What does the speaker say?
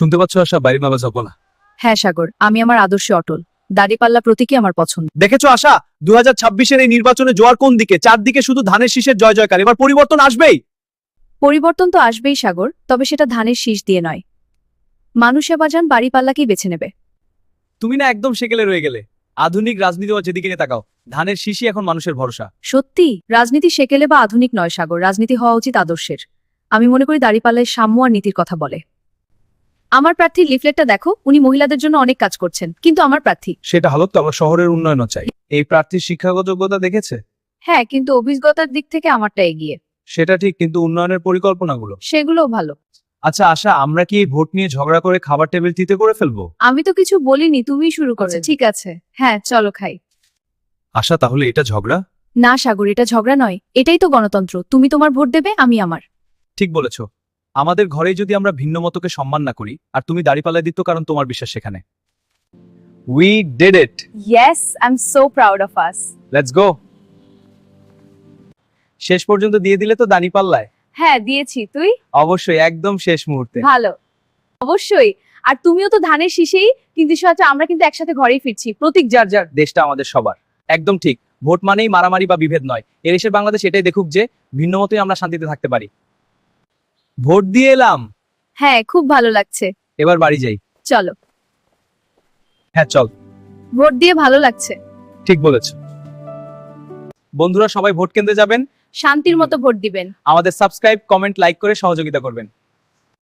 শুনতে পাচ্ছ আশা বাড়ির বাবা যাব না। হ্যাঁ সাগর আমি আমার আদর্শে অটল। দাড়িপাল্লা প্রতীকই আমার পছন্দ। দেখেছ আশা দু হাজার এই নির্বাচনে জোয়ার কোন দিকে? চারদিকে শুধু ধানের শীষের জয় জয়কার। এবার পরিবর্তন আসবেই। পরিবর্তন তো আসবেই সাগর তবে সেটা ধানের শীষ দিয়ে নয়। মানুষ এবাজান বাড়িপাল্লাকেই বেছে নেবে। তুমি না একদম সেকেলে রয়ে গেলে। আধুনিক রাজনীতি ও যেদিকে তাকাও ধানের শীষই এখন মানুষের ভরসা। সত্যি রাজনীতি সেকেলে বা আধুনিক নয় সাগর রাজনীতি হওয়া উচিত আদর্শের। আমি মনে করি দাড়িপাল্লায় সাম্য আর নীতির কথা বলে। আমার প্রার্থীর লিফলেটটা দেখো উনি মহিলাদের জন্য অনেক কাজ করছেন কিন্তু আমার প্রার্থী। সেটা হলো তো আমরা শহরের উন্নয়নও চাই। এই প্রার্থীর শিক্ষাগত যোগ্যতা দেখেছে? হ্যাঁ কিন্তু অভিজ্ঞতার দিক থেকে আমারটা এগিয়ে। সেটা ঠিক কিন্তু উন্নয়নের পরিকল্পনাগুলো? সেগুলোও ভালো। আচ্ছা আশা আমরা কি এই ভোট নিয়ে ঝগড়া করে খাবার টেবিল তিতে করে ফেলব? আমি তো কিছু বলিনি তুমি শুরু করো। আচ্ছা, ঠিক আছে। হ্যাঁ চলো খাই। আশা তাহলে এটা ঝগড়া? না সাগর এটা ঝগড়া নয়। এটাই তো গণতন্ত্র। তুমি তোমার ভোট দেবে আমি আমার। ঠিক বলেছ। আমাদের ঘরেই যদি আমরা ভিন্ন মতকে সম্মান না করি আর তুমি দাড়ি দাড়িপাল্লা দিত কারণ তোমার বিশ্বাস সেখানে। We did it yes I am so proud of us let's go শেষ পর্যন্ত দিয়ে দিলে তো দাড়িপাল্লায়। হ্যাঁ দিয়েছি। তুই? অবশ্যই একদম শেষ মুহূর্তে। ভালো। অবশ্যই। আর তুমিও তো ধানের শীষেই কিন্তু সাথে আমরা কিন্তু একসাথে ঘরেই ফিরছি। প্রতীক যার যার। দেশটা আমাদের সবার। একদম ঠিক। ভোট মানেই মারামারি বা বিভেদ নয়। এর দেশের বাংলাদেশ এটাই দেখুক যে ভিন্ন মতোই আমরা শান্তিতে থাকতে পারি। ভোট দিয়ে এলাম। হ্যাঁ খুব ভালো লাগছে। এবার বাড়ি যাই। চলো। হ্যাঁ চল। ভোট দিয়ে ভালো লাগছে। ঠিক বলেছ। বন্ধুরা সবাই ভোট কেন্দ্রে যাবেন। শান্তির মতো ভোট দিবেন। আমাদের সাবস্ক্রাইব কমেন্ট লাইক করে সহযোগিতা করবেন।